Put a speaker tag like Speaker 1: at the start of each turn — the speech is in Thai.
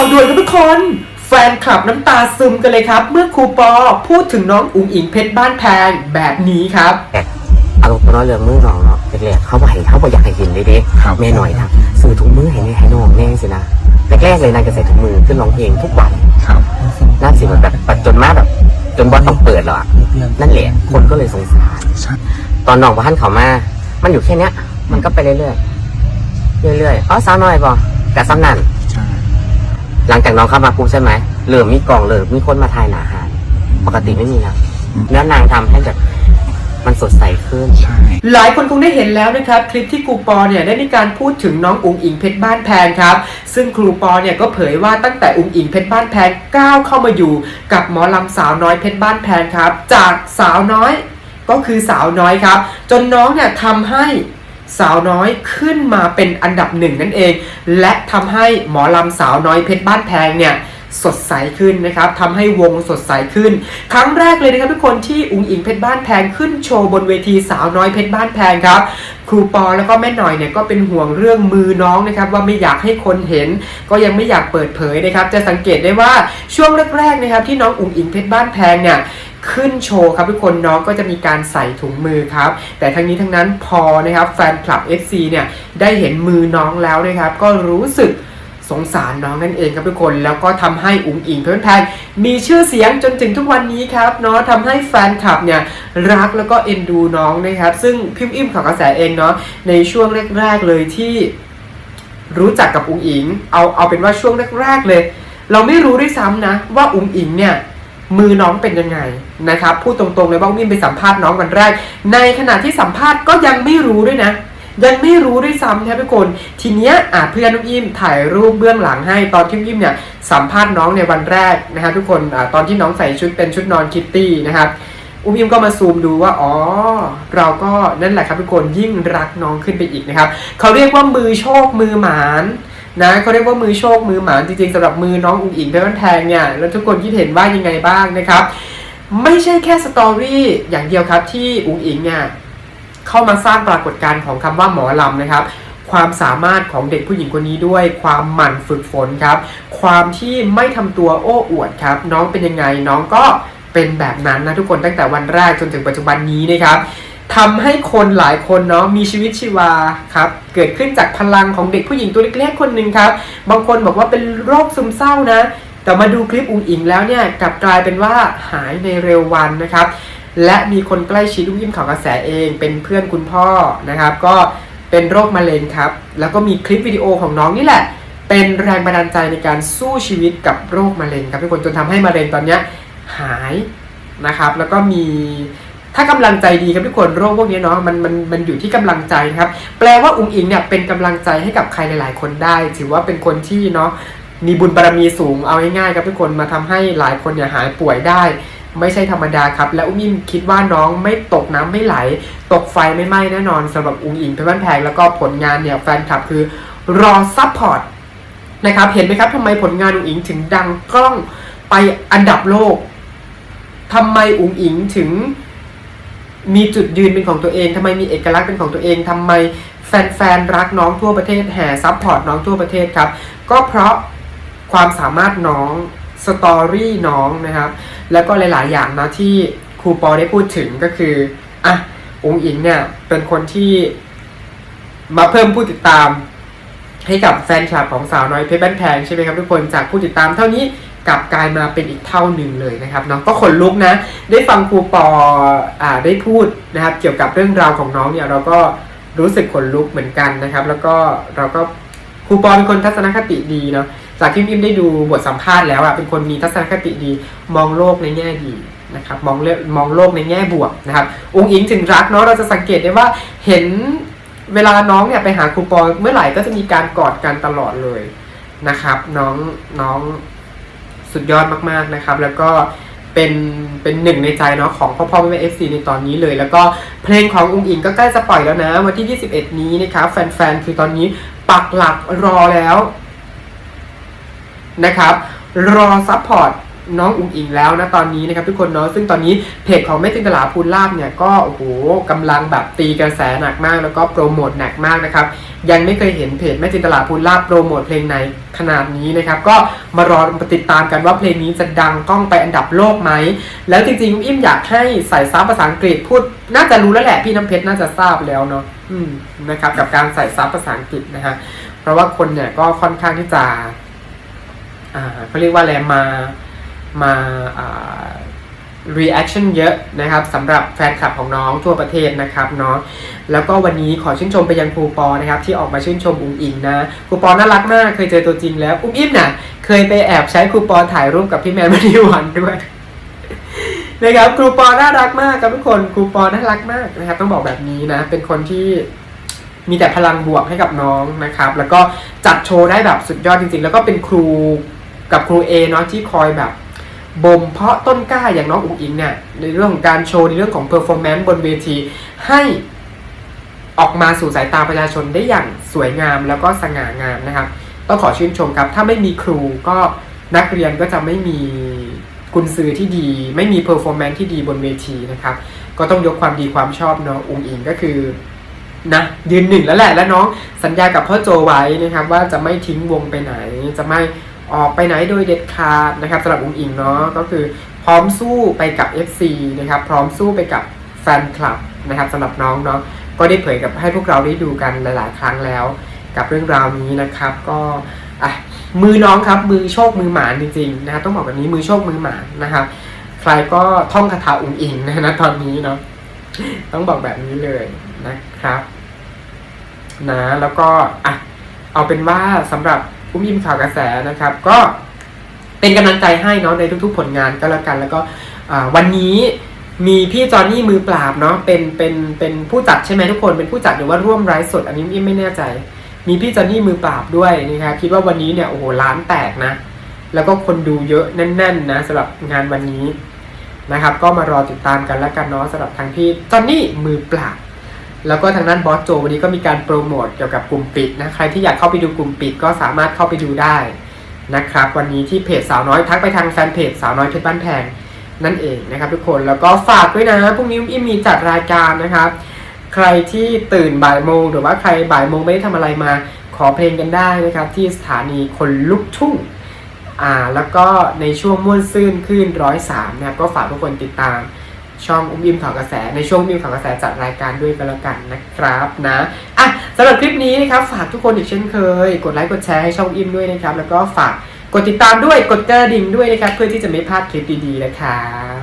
Speaker 1: าวด่วนครับทุกคน แฟนคลับน้ำตาซึมกันเลยครับ เมื่อครูปอพูดถึงน้องอุ๋งอิงเพชรบ้านแพงแบบนี้ครับ
Speaker 2: แต่เอาตรงๆเนาะเรื่องมือน้องเนาะแรกๆเขาบ่ให้เขาบ่อยากให้เห็นเลยเด้
Speaker 3: ครับ
Speaker 2: แม่หน่อยครับซื้อถุงมือให้แม่ให้น้องแน่สินะแรกๆเลยนางจะใส่ถุงมือขึ้นร้องเพลงทุกวัน
Speaker 3: ครับ
Speaker 2: น่าสิแบบแบบปัจจนมาแบบ จนบอสต้องเปิดแล้วอะนั่นแหละคนก็เลยสงสาร
Speaker 3: ใช่
Speaker 2: ตอนน้องพระท่านเขามา มันอยู่แค่เนี้ย มันก็ไปเรื่อยๆ เรื่อยๆ อ๋อสาวน้อยบ่กะซ้ำนั่น
Speaker 3: ใช่
Speaker 2: หลังจากน้องเข้ามาปุ๊บใช่ไหมเริ่มมีกล่องเริ่มมีคนมาทายหนาหารปกติไม่มีนะแล้วนางทำให้แบบมันสดใสขึ้น
Speaker 3: ใช่
Speaker 1: หลายคนคงได้เห็นแล้วนะครับ คลิปที่ครูปอเนี่ยได้มีการพูดถึงน้องอุ๋งอิงเพชรบ้านแพงครับ ซึ่งครูปอเนี่ยก็เผยว่าตั้งแต่อุ๋งอิงเพชรบ้านแพงก้าวเข้ามาอยู่ กับหมอลำสาวน้อยเพชรบ้านแพงครับ จากสาวน้อยก็คือสาวน้อยครับ จนน้องเนี่ยทำให้ สาวน้อยขึ้นมาเป็นอันดับหนึ่งนั่นเอง และทำให้หมอลำสาวน้อยเพชรบ้านแพงเนี่ยสดใสขึ้นนะครับทำให้วงสดใสขึ้น ครั้งแรกเลยนะครับทุกคนที่อุ๋งอิงเพชรบ้านแพงขึ้นโชว์บนเวทีสาวน้อยเพชรบ้านแพงครับ ครูปอแล้วก็แม่หน่อยเนี่ยก็เป็นห่วงเรื่องมือน้องนะครับว่าไม่อยากให้คนเห็น ก็ยังไม่อยากเปิดเผยนะครับ จะสังเกตได้ว่าช่วงแรกๆนะครับ ที่น้องอุ๋งอิงเพชรบ้านแพงเนี่ยขึ้นโชว์ครับทุกคนน้องก็จะมีการใส่ถุงมือครับ แต่ทั้งนี้ทั้งนั้นพอนะครับแฟนคลับ FC เนี่ยได้เห็นมือน้องแล้วนะครับ ก็รู้สึก สงสารน้องนั่นเองครับทุกคน แล้วก็ทำให้อุ๋งอิงเพชรแพงมีชื่อเสียงจนถึงทุกวันนี้ครับเนาะทำให้แฟนคลับเนี่ยรักแล้วก็เอ็นดูน้องนะครับ ซึ่งพิมพ์อิ่มข่าวกระแสเองเนาะในช่วงแรกๆเลยที่รู้จักกับอุ๋งอิง เอาเอาเป็นว่าช่วงแรกๆเลย เราไม่รู้ด้วยซ้ำนะ ว่าอุ๋งอิงเนี่ยมือน้องเป็นยังไงนะครับพูดตรงๆเลยว่าวิ่งไปสัมภาษณ์น้องวันแรก ในขณะที่สัมภาษณ์ก็ยังไม่รู้ด้วยนะ ยังไม่รู้ด้วยซ้ำนะทุกคน ทีเนี้ยอะเพื่อนนุ้งยิมถ่ายรูปเบื้องหลังให้ตอนที่นุ้งยิมเนี่ยสัมภาษณ์น้องในวันแรกนะครับทุกคนอะตอนที่น้องใส่ชุดเป็นชุดนอนคิตตี้นะครับอุ้มยิมก็มาซูมดูว่า อ๋อ เราก็นั่นแหละครับทุกคนยิ่งรักน้องขึ้นไปอีกนะครับเขาเรียกว่ามือโชคมือหมานนะเขาเรียกว่ามือโชคมือหมานจริงๆสำหรับมือน้องอุ๋งอิงเพชรบ้นแพงเนี่ยแล้วทุกคนคิดเห็นว่ายังไงบ้างนะครับ ไม่ใช่แค่สตอรี่อย่างเดียวครับที่อุ๋งอิงเนี่ย เข้ามาสร้างปรากฏการณ์ของคำว่าหมอลำนะครับ ความสามารถของเด็กผู้หญิงคนนี้ด้วย ความหมั่นฝึกฝนครับ ความที่ไม่ทำตัวโอ้อวดครับ น้องเป็นยังไงน้องก็เป็นแบบนั้นนะทุกคนตั้งแต่วันแรกจนถึงปัจจุบันนี้นะครับทำให้คนหลายคนเนาะมีชีวิตชีวาครับเกิดขึ้นจากพลังของเด็กผู้หญิงตัวเล็กๆคนหนึ่งครับ บางคนบอกว่าเป็นโรคซึมเศร้านะ แต่มาดูคลิปอุ๋งอิงแล้วเนี่ยกลับกลายเป็นว่าหายในเร็ววันนะครับ และมีคนใกล้ชิดลูกยิ้มข่าวกระแสเอง เป็นเพื่อนคุณพ่อนะครับ ก็เป็นโรคมะเร็งครับ แล้วก็มีคลิปวิดีโอของน้องนี่แหละ เป็นแรงบันดาลใจในการสู้ชีวิตกับโรคมะเร็งครับทุกคนจนทำให้มะเร็งตอนนี้หายนะครับ แล้วก็มีถ้ากำลังใจดีครับทุกคนโรคพวกนี้เนาะมันมันมันอยู่ที่กำลังใจครับ แปลว่าอุ๋งอิงเนี่ยเป็นกำลังใจให้กับใครหลาย ๆ คนได้ ถือว่าเป็นคนที่เนาะมีบุญบารมีสูงเอาง่ายๆครับทุกคนมาทำให้หลายคนเนี่ยหายป่วยได้ ไม่ใช่ธรรมดาครับ และอุ้มอิ่มคิดว่าน้องไม่ตกน้ำไม่ไหล ตกไฟไม่ไหม้แน่นอนสำหรับอุ้งอิงเพชรบ้านแพงแล้วก็ผลงานเนี่ยแฟนคลับคือรอซัพพอร์ตนะครับเห็นไหมครับทำไมผลงานอุ้งอิงถึงดังกล้องไปอันดับโลกทำไมอุ้งอิงถึงมีจุดยืนเป็นของตัวเองทำไมมีเอกลักษณ์เป็นของตัวเองทำไมแฟนๆรักน้องทั่วประเทศแห่ซัพพอร์ตน้องทั่วประเทศครับ ก็เพราะความสามารถน้อง สตอรี่น้องนะครับ แล้วก็หลาย ๆ อย่างนะที่ครูปอได้พูดถึงก็คืออะองค์อิงเนี่ยเป็นคนที่มาเพิ่มผู้ติดตาม ให้กับแฟนคลับของสาวน้อยเพชรบ้านแพงใช่ไหมครับทุกคนจากผู้ติดตามเท่านี้กลับกลายมาเป็นอีกเท่าหนึ่งเลยนะครับเนาะก็ขนลุกนะ ได้ฟังครูปออ่าได้พูดนะครับ เกี่ยวกับเรื่องราวของน้องเนี่ยเราก็รู้สึกขนลุกเหมือนกันนะครับ แล้วก็เราก็ครูปอเป็นคนทัศนคติดีเนาะ จากที่พิมได้ดูบทสัมภาษณ์แล้วอะเป็นคนมีทัศนคติดี มองโลกในแง่ดีนะครับมองเลมองโลกในแง่บวกนะครับองค์อิงถึงรักเนาะเราจะสังเกตได้ว่าเห็นเวลาน้องเนี่ยไปหาครูปอเมื่อไหร่ก็จะมีการกอดกันตลอดเลยนะครับ น้องน้องสุดยอดมากๆนะครับ แล้วก็เป็นเป็นหนึ่งในใจเนาะของพ่อพ่อแม่เอฟซีในตอนนี้เลย แล้วก็เพลงขององค์อิงก็ใกล้จะปล่อยแล้วนะ วันที่ 21 นี้นะครับแฟนๆ คือตอนนี้ปักหลักรอแล้ว นะครับรอซัพพอร์ตน้องอุ๋งอิงแล้วนะตอนนี้นะครับทุกคนเนาะซึ่งตอนนี้เพจของแม่จินตลาภูลลาบเนี่ยก็โอ้โหกำลังแบบตีกระแสหนักมากแล้วก็โปรโมทหนักมากนะครับยังไม่เคยเห็นเพจแม่จินตลาภูลลาบโปรโมทเพลงไหนขนาดนี้นะครับก็มารอติดตามกันว่าเพลงนี้จะดังก้องไปอันดับโลกไหมแล้วจริงๆอิ่มอยากให้ใส่ซับภาษาอังกฤษพูดน่าจะรู้แล้วแหละพี่น้ำเพชรน่าจะทราบแล้วเนาะอืมนะครับกับการใส่ซับภาษาอังกฤษนะฮะเพราะว่าคนเนี่ยก็ค่อนข้างที่จะ เขาเรียกว่าอะไรมามาา reaction เยอะนะครับสำหรับแฟนคลับของน้องทั่วประเทศนะครับเนาะแล้วก็วันนี้ขอชื่นชมไปยังครูปอนะครับที่ออกมาชื่นชมอุ้งอิงนะครูปอน่ารักมากเคยเจอตัวจริงแล้วอุ้มอิ่มน่ะเคยไปแอบใช้ครูปอถ่ายรูปกับพี่แมนมณีวันด้วยนะครับครูปอน่ารักมากครับทุกคนครูปอน่ารักมากนะครับ ต้องบอกแบบนี้นะเป็นคนที่มีแต่พลังบวกให้กับน้องนะครับ แล้วก็จัดโชว์ได้แบบสุดยอดจริง ๆ แล้วก็เป็นครู กับครูเอเนาะที่คอยแบบบ่มเพาะต้นกล้าอย่างน้องอุ๋งอิงเนี่ยในเรื่องของการโชว์ในเรื่องของเพอร์ฟอร์แมนซ์บนเวทีให้ออกมาสู่สายตาประชาชนได้อย่างสวยงามแล้วก็สง่างามนะครับ ต้องขอชื่นชมครับ ถ้าไม่มีครูก็นักเรียนก็จะไม่มีกุญซือที่ดี ไม่มีเพอร์ฟอร์แมนซ์ที่ดีบนเวทีนะครับ ก็ต้องยกความดีความชอบน้องอุ๋งอิงก็คือนะยืนหนึ่งแล้วแหละ และน้องสัญญากับพ่อโจไว้นะครับ ว่าจะไม่ทิ้งวงไปไหนจะไม่ ออกไปไหนโดยเด็ดขาดนะครับสำหรับอุ้งอิงเนาะก็คือพร้อมสู้ไปกับ FC นะครับพร้อมสู้ไปกับแฟนคลับนะครับสำหรับน้องเนาะก็ได้เผยกับให้พวกเราได้ดูกันหลาย ๆ ครั้งแล้ว กับเรื่องราวนี้นะครับก็อะมือน้องครับมือโชคมือหมานจริงๆนะครับต้องบอกแบบนี้มือโชคมือหมานนะครับใครก็ท่องคาถาอุ้งอิงนะนะตอนนี้เนาะต้องบอกแบบนี้เลยนะครับนะแล้วก็อะเอาเป็นว่าสำหรับ ผู้ยิมข่าวกระแสนะครับ ก็เป็นกำลังใจให้เนาะในทุกๆ ผลงานก็แล้วกัน แล้วก็วันนี้มีพี่จอห์นนี่มือปราบเนาะเป็นเป็นเป็นผู้จัดใช่ไหมทุกคนเป็นผู้จัดหรือว่าร่วมไลฟ์สด อันนี้อิ่มไม่แน่ใจ มีพี่จอห์นนี่มือปราบด้วยนะครับคิดว่าวันนี้เนี่ยโอ้โหล้านแตกนะ แล้วก็คนดูเยอะแน่น ๆ นะสำหรับงานวันนี้นะครับ ก็มารอติดตามกันแล้วกันเนาะสำหรับทางพี่จอห์นนี่มือปราบ แล้วก็ทางด้านบอสโจวันนี้ก็มีการโปรโมทเกี่ยวกับกลุ่มปิดนะใครที่อยากเข้าไปดูกลุ่มปิดก็สามารถเข้าไปดูได้นะครับ วันนี้ที่เพจสาวน้อยทักไปทางแฟนเพจสาวน้อยเพชรบ้านแพงนั่นเองนะครับทุกคนแล้วก็ฝากด้วยนะพรุ่งนี้อิมมีจัดรายการนะครับ ใครที่ตื่นบ่ายโมงหรือว่าใครบ่ายโมงไม่ได้ทำอะไรมา ขอเพลงกันได้นะครับ ที่สถานีคนลุกทุ่งอ่าแล้วก็ในช่วงม่วนซื่นขึ้นร้อยสามนะครับก็ฝากทุกคนติดตาม ช่องอุ้มอิมข่าวกระแสในช่วงอุ้มอิมข่าวกระแสจัดรายการด้วยกันแล้วกันนะครับนะอะสำหรับคลิปนี้นะครับฝากทุกคนอีกเช่นเคย กดไลค์กดแชร์ให้ช่องอิมด้วยนะครับ แล้วก็ฝากกดติดตามด้วยกดกระดิ่งด้วยนะครับเพื่อที่จะไม่พลาดคลิปดีๆนะครับ